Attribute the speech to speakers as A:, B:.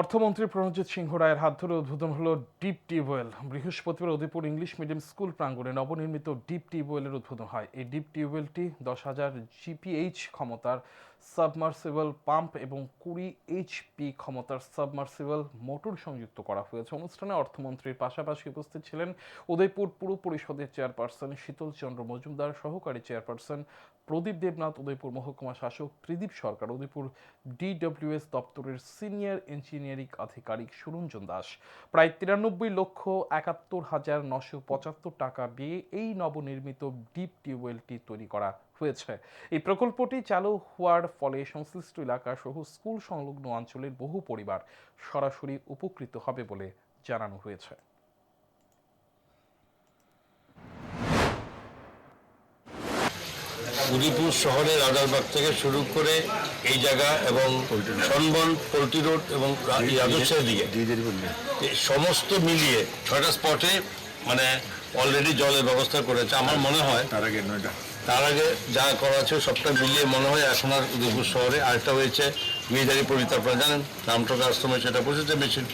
A: অর্থমন্ত্রী প্রণজিৎ সিংহ রায়ের হাত ধরে উদ্বোধন হল ডিপ টিউবওয়েল বৃহস্পতিবার উদয়পুর ইংলিশ মিডিয়াম স্কুল প্রাঙ্গণে নবনির্মিত ডিপ টিউবওয়েলের উদ্বোধন হয়। এই ডিপ টিউবওয়েলটি দশ হাজার জিপিএইচ ক্ষমতার সাবমার্সিবল পাম্প এবং কুড়ি এইচপি ক্ষমতার সাবমার্সিবল মোটর সংযুক্ত করা হয়েছে। অনুষ্ঠানে অর্থমন্ত্রীর পাশাপাশি উপস্থিত ছিলেন উদয়পুর পুর পরিষদের চেয়ারপারসন শীতল চন্দ্র মজুমদার, সহকারী চেয়ারপারসন প্রদীপ দেবনাথ, উদয়পুর মহকুমা শাসক ত্রিদীপ সরকার, উদয়পুর ডিডব্লিউএস দপ্তরের সিনিয়র ইঞ্জিনিয়ারিং আধিকারিক সুরঞ্জন দাস। প্রায় তিরানব্বই লক্ষ একাত্তর হাজার নশো পঁচাত্তর টাকা দিয়ে এই নবনির্মিত ডিপ টিউবওয়েলটি তৈরি করা হয়েছে। এই প্রকল্পটি চালু হওয়ার ফলে সংশ্লিষ্ট এলাকা সহ স্কুল সংলগ্ন অঞ্চলের বহু পরিবার সরাসরি উপকৃত হবে বলে জানানো হয়েছে।
B: উদয়পুর শহরের রাজারবাগ থেকে শুরু করে এই জায়গা এবং সনবন পোল্ট্রি রোড এবং রাজস্বের দিকে। সমস্ত মিলিয়ে ছয়টা স্পটে মানে অলরেডি জলের ব্যবস্থা করেছে। আমার মনে হয়
C: তার আগে নয়টা।
B: তার আগে যা করা আছে সবটা মিলিয়ে মনে হয় এখন আর উদয়পুর শহরে আরেকটা হয়েছে মেয়েদারি পরিত আপনারা জানেন নামটকা আশ্রমে সেটা বসেছে মেশিন